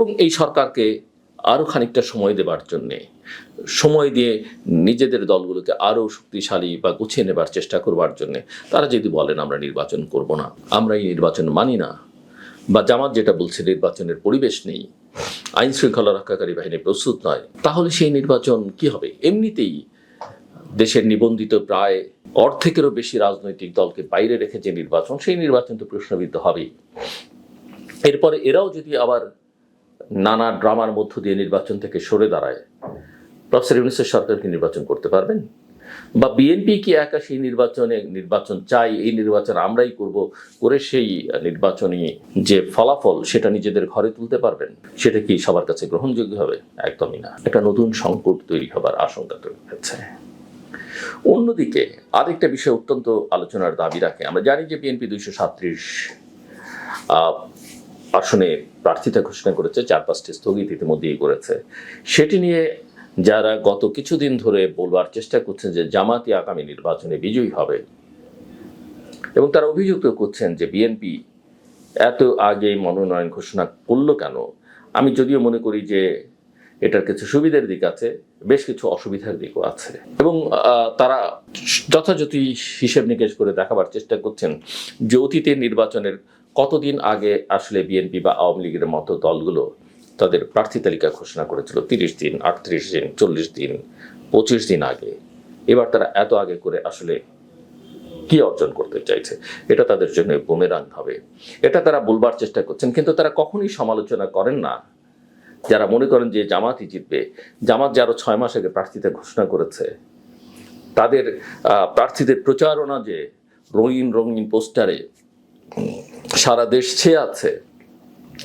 এবং এই সরকারকে আরও খানিকটা সময় দেবার জন্যে, সময় দিয়ে নিজেদের দলগুলোকে আরও শক্তিশালী বা গুছিয়ে নেবার চেষ্টা করবার জন্যে, তারা যদি বলেন আমরা নির্বাচন করব না, আমরা এই নির্বাচন মানি না, বা জামাত যেটা বলছে নির্বাচনের পরিবেশ নেই, আইন শৃঙ্খলা রক্ষাকারী বাহিনী প্রস্তুত নয়, তাহলে সেই নির্বাচন কি হবে? এমনিতেই দেশের নিবন্ধিত প্রায় অর্ধেকেরও বেশি রাজনৈতিক দলকে বাইরে রেখে যে নির্বাচন, সেই নির্বাচন তো প্রশ্নবিদ্ধ হবেই। এরপরে এরাও যদি আবার নানা ড্রামার মধ্য দিয়ে নির্বাচন থেকে সরে দাঁড়ায়। প্রফেসর ইউনুসের সরকার কি নির্বাচন করতে পারবেন? বা বিএনপি কি একা সেই নির্বাচনে নির্বাচন চাই, এই নির্বাচন আমরাই করব, করে সেই নির্বাচনী যে ফলাফল সেটা নিজেদের ঘরে তুলতে পারবেন? সেটা কি সবার কাছে গ্রহণযোগ্য হবে? একদমই না। একটা নতুন সংকট তৈরি হবার আশঙ্কা তৈরি হচ্ছে। অন্যদিকে আরেকটা বিষয় অত্যন্ত আলোচনার দাবি রাখে। আমরা জানি যে বিএনপি দুইশো সাত্রিশ আসনে প্রার্থিতা ঘোষণা করেছে, চার পাঁচটি স্থগিত ইতিমধ্যেই করেছে। সেটি নিয়ে যারা গত কিছুদিন ধরে বলবার চেষ্টা করছেন যে জামাতি আগামী নির্বাচনে বিজয়ী হবে, এবং তারা অভিযুক্ত করছেন যে বিএনপি এত আগে মনোনয়ন ঘোষণা করল কেন? আমি যদিও মনে করি যে এটার কিছু সুবিধার দিক আছে, বেশ কিছু অসুবিধার দিকও আছে। এবং তারা যথাযথ হিসেব নিকেশ করে দেখাবার চেষ্টা করছেন যে অতীতের নির্বাচনের কতদিন আগে আসলে বিএনপি বা আওয়ামী লীগের মতো দলগুলো তাদের প্রার্থী তালিকা ঘোষণা করেছিল? তিরিশ দিন, আটত্রিশ দিন, চল্লিশ দিন, পঁচিশ দিন আগে। এবার তারা এত আগে করে আসলে কি অর্জন করতে চাইছে? এটা তাদের জন্য বুমেরাং হবে এটা তারা বলবার চেষ্টা করছেন, কিন্তু তারা কখনই সমালোচনা করেন না। যারা মনে করেন যে জামাতই জিতবে, জামাত যারা ছয় মাস আগে প্রার্থীতা ঘোষণা করেছে, তাদের প্রার্থীদের প্রচারণা যে রঙিন রঙিন পোস্টারে সারা দেশ ছেয়ে আছে,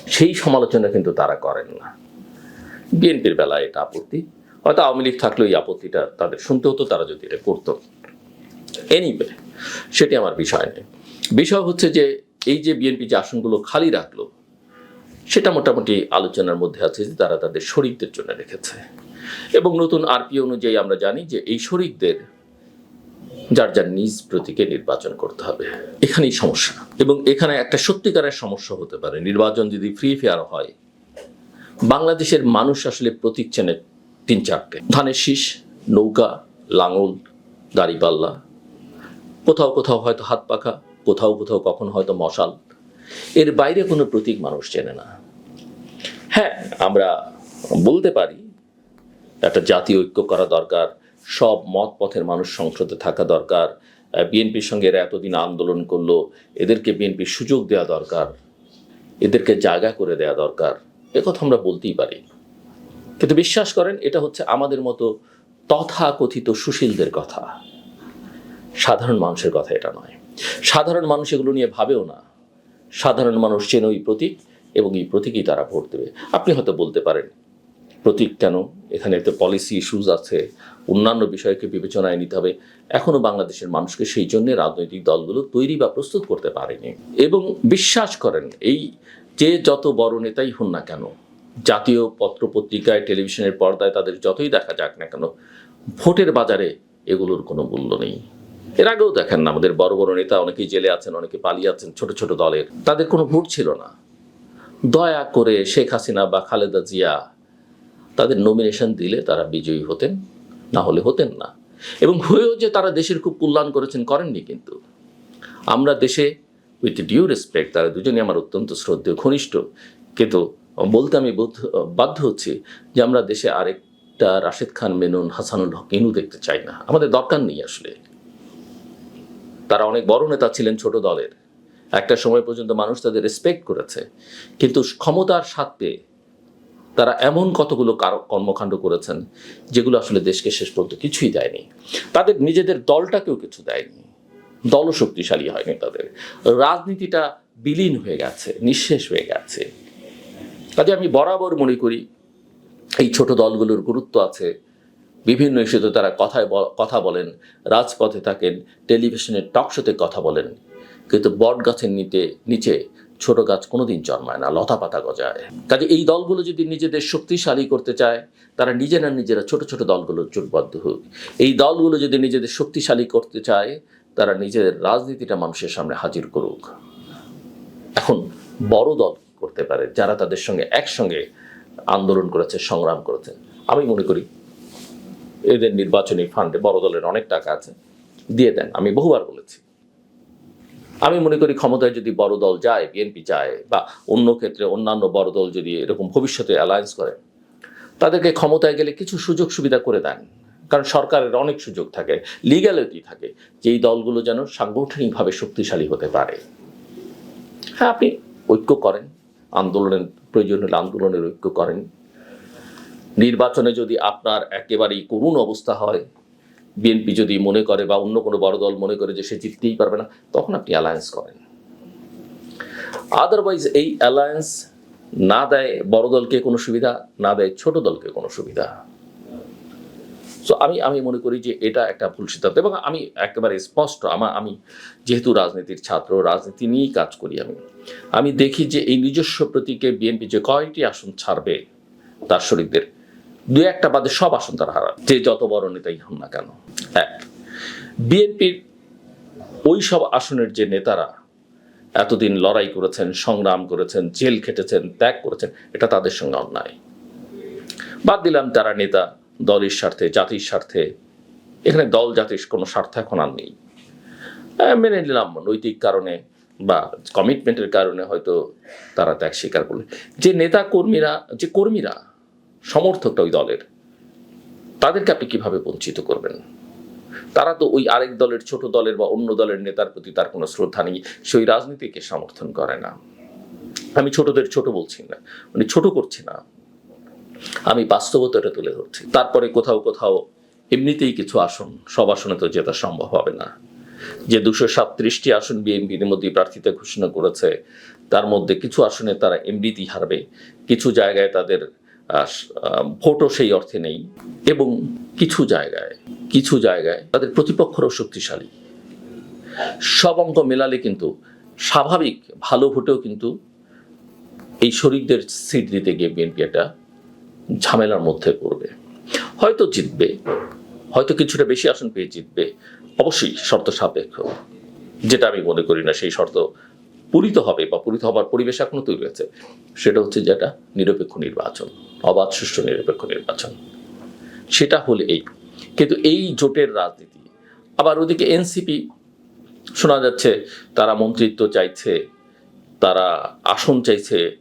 সেই সমালোচনা কিন্তু তারা করেন না। বিএনপির বেলায় এটা আপত্তি। হয়তো আওয়ামী লীগ থাকলেও এই আপত্তিটা তাদের শুনতে হতো, তারা যদি এটা করতো। এনিওয়ে সেটি আমার বিষয় নেই। বিষয় হচ্ছে যে, এই যে বিএনপি যে আসনগুলো খালি রাখল, সেটা মোটামুটি আলোচনার মধ্যে আছে যে তারা তাদের শরিকদের জন্য রেখেছে। এবং নতুন আরপি অনুযায়ী আমরা জানি যে এই শরিকদের যার যার নিজ প্রতীকে নির্বাচন করতে হবে। এখানেই সমস্যা। এবং এখানে একটা সত্যিকারের সমস্যা হতে পারে। নির্বাচন যদি ফ্রি ফেয়ার হয়, বাংলাদেশের মানুষ আসলে প্রতীক চেনে তিন চারটে। ধানের শীষ, নৌকা, লাঙল, দাড়িপাল্লা। কোথাও কোথাও হয়তো হাত পাখা, কোথাও কোথাও কখনো হয়তো মশাল। এর বাইরে কোনো প্রতীক মানুষ চেনে না। হ্যাঁ আমরা বলতে পারি, একটা জাতীয় ঐক্য করা দরকার। সব মত পথের মানুষ সংসদে থাকা দরকার। বিএনপির সঙ্গে এরা এতদিন আন্দোলন করল, এদেরকে বিএনপির সুযোগ দেওয়া দরকার, এদেরকে জায়গা করে দেওয়া দরকার। কথা আমরা বলতেই পারি। কিন্তু বিশ্বাস করেন, এটা হচ্ছে আমাদের মতো তথাকথিত সুশীলদের কথা। সাধারণ মানুষের কথা এটা নয়। সাধারণ মানুষ এগুলো নিয়ে ভাবেও না। সাধারণ মানুষ চেন ওই প্রতীক এবং এই প্রতীকই তারা ভোট দেবে। আপনি হয়তো বলতে পারেন, প্রতীক কেন? এখানে তো পলিসি ইস্যুজ আছে, অন্যান্য বিষয়কে বিবেচনায় নিতে হবে। এখনও বাংলাদেশের মানুষকে সেই জন্য রাজনৈতিক দলগুলো তৈরি বা প্রস্তুত করতে পারেনি। এবং বিশ্বাস করেন, এই যে যত বড় নেতাই হন না কেন, জাতীয় পত্রপত্রিকায় টেলিভিশনের পর্দায় তাদের যতই দেখা যাক না কেন, ভোটের বাজারে এগুলোর কোনো মূল্য নেই। এর আগেও দেখেন না, আমাদের বড় বড় নেতা অনেকেই জেলে আছেন, অনেকে পালিয়ে আছেন ছোট ছোট দলের। তাদের কোনো ভোট ছিল না। দয়া করে শেখ হাসিনা বা খালেদা জিয়া তাদের নমিনেশন দিলে তারা বিজয়ী হতেন না হলে হতেন না। এবং হয়েও যে তারা দেশের খুব কল্যাণ করেছেন, করেননি কিন্তু। আমরা দেশে উইথ ডিউ রেসপেক্ট তারা দুজনে আমার অত্যন্ত শ্রদ্ধেয়, ঘনিষ্ঠ। কিন্তু বলতে আমি বোধ- বাধ্য হচ্ছি যে আমরা দেশে আরেকটা রাশেদ খান, মেনুন, হাসানুল হক, ইনু দেখতে চাই না। আমাদের দরকার নেই আসলে। তারা অনেক বড় নেতা ছিলেন ছোট দলের। একটা সময় পর্যন্ত মানুষ তাদের রেসপেক্ট করেছে। কিন্তু ক্ষমতার স্বার্থে তারা এমন কতগুলো কার- কর্মকাণ্ড করেছেন, যেগুলো আসলে দেশকে শেষ পর্যন্ত কিছুই দেয়নি। তাদের নিজেদের দলটাকেও কিছু দেয়নি। দলও শক্তিশালী হয়নি তাদের। রাজনীতিটা বিলীন হয়ে গেছে, নিঃশেষ হয়ে গেছে। কাজে আমি বরাবর মনে করি, এই ছোট দলগুলোর গুরুত্ব আছে। বিভিন্ন ইস্যুতে তারা কথায় কথা বলেন, রাজপথে থাকেন, টেলিভিশনের টক শোতে কথা বলেন। কিন্তু বট গাছের নিতে নিচে ছোট গাছ কোনোদিন জন্মায় না, লতা পাতা গজায়। কাজে এই দলগুলো যদি নিজেদের শক্তিশালী করতে চায়, তারা নিজেরা নিজেরা ছোট ছোট দলগুলো জোটবদ্ধ হোক। এই দলগুলো যদি নিজেদের শক্তিশালী করতে চায়, তারা নিজেদের রাজনীতিটা মানুষের সামনে হাজির করুক। এখন বড় দল করতে পারে, যারা তাদের সঙ্গে একসঙ্গে আন্দোলন করেছে, সংগ্রাম করেছে। আমি মনে করি, এদের নির্বাচনী ফান্ডে বড় দলের অনেক টাকা আছে। দিয়ে দেন, আমি বহুবার বলেছি। আমি মনে করি ক্ষমতায় যদি বড় দল যায়, বিএনপি যায়, বা অন্য ক্ষেত্রে অন্যান্য বড় দল যদি এরকম ভবিষ্যতে অ্যালায়েন্স করে, তাদেরকে ক্ষমতায় গেলে কিছু সুযোগ সুবিধা করে দেন। কারণ সরকারের অনেক সুযোগ থাকে লিগ্যালিটি থাকে যে এই দলগুলো যেন সাংগঠনিকভাবে শক্তিশালী হতে পারে। হ্যাঁ আপনি ঐক্য করেন, আন্দোলনের প্রয়োজন হলে আন্দোলনের ঐক্য করেন। নির্বাচনে যদি আপনার একেবারেই করুণ অবস্থা হয় বিএনপি যদি মনে করে বা অন্য কোনো বড় দল মনে করে যে সে জিততেই পারবে না, তখন আপনি অ্যালায়েন্স করেন। আদারওয়াইজ এই অ্যালায়েন্স না দেয় বড় দলকে কোনো সুবিধা, না দেয় ছোট দলকে কোনো সুবিধা। সো আমি আমি মনে করি যে এটা একটা ভুল সিদ্ধান্ত এবং আমি একেবারে স্পষ্ট আমার আমি যেহেতু রাজনীতির ছাত্র, রাজনীতি নিয়েই কাজ করি আমি। আমি দেখি যে এই নিজস্ব প্রতীকে বিএনপি যে কয়টি আসন ছাড়বে তার শরীরদের দু একটা বাদে সব আসন তারা হারাবে যে যত বড় নেতাই হন না কেন। এক, বিএনপির ওই সব আসনের যে নেতারা এতদিন লড়াই করেছেন, সংগ্রাম করেছেন, জেল খেটেছেন, ত্যাগ করেছেন, এটা তাদের সঙ্গে অন্যায়। বাদ দিলাম তারা নেতা, দলের স্বার্থে, জাতির স্বার্থে। এখানে দল, জাতির কোনো স্বার্থ এখন আর নেই। মেনে নিলাম নৈতিক কারণে বা কমিটমেন্টের কারণে হয়তো তারা ত্যাগ স্বীকার করলে। যে নেতা কর্মীরা, যে কর্মীরা সমর্থকটা ওই দলের। তাদেরকে আপনি কীভাবে বঞ্চিত করবেন? তারা তো ওই আরেক দলের ছোট দলের বা অন্য দলের নেতার প্রতি তার কোনো শ্রদ্ধা নেই সে ওই রাজনীতিকে সমর্থন করে না। আমি ছোটদের ছোট বলছি না মানে ছোট করছি না। আমি বাস্তবতাটা তুলে ধরছি। তারপরে কোথাও কোথাও এমনিতেই কিছু আসন, সব আসনে তো জেতা সম্ভব হবে না। যে দুশো সাতত্রিশটি আসন বিএনপির মধ্যে প্রার্থিতা ঘোষণা করেছে, তার মধ্যে কিছু আসনে তারা এমনিতেই হারবে, কিছু জায়গায় তাদের ভোটও সেই অর্থে নেই। এবং কিছু জায়গায় কিছু জায়গায় তাদের প্রতিপক্ষরও শক্তিশালী। সব অঙ্ক মেলালে কিন্তু স্বাভাবিক ভালো ভোটেও কিন্তু এই শরিকদের সিট দিতে গিয়ে বিএনপি একটা ঝামেলার মধ্যে পড়বে। হয়তো জিতবে, হয়তো কিছুটা বেশি আসন পেয়ে জিতবে, অবশ্যই শর্ত সাপেক্ষ। যেটা আমি মনে করি না, সেই শর্ত পূরিত হবে বা পূরিত হবার পরিবেশ এখনও তৈরি হয়েছে, সেটা হচ্ছে যেটা নিরপেক্ষ নির্বাচন, অবাধ, সুষ্ঠু, নিরপেক্ষ নির্বাচন। সেটা হলে এই। কিন্তু এই জোটের রাজনীতি, আবার ওদিকে এনসিপি শোনা যাচ্ছে, তারা মন্ত্রিত্ব চাইছে, তারা আসন চাইছে,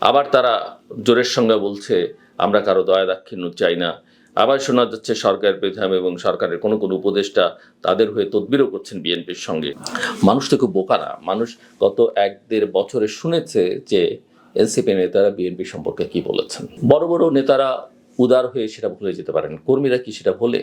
আবার তারা জোরের সঙ্গে বলছে, আমরা কারও দয়া দাক্ষিণ্য চাই না আবার শোনা যাচ্ছে সরকার প্রধান এবং সরকারের কোনো কোনো উপদেষ্টা তাদের হয়ে তদবিরও করছেন বিএনপির সঙ্গে। মানুষ তো খুব বোকা না। মানুষ গত এক দেড় বছরে শুনেছে যে এনসিপি নেতারা বিএনপি সম্পর্কে কি বলেছেন। বড় বড় নেতারা উদার হয়ে সেটা ভুলে যেতে পারেন। কর্মীরা কি সেটা ভোলে?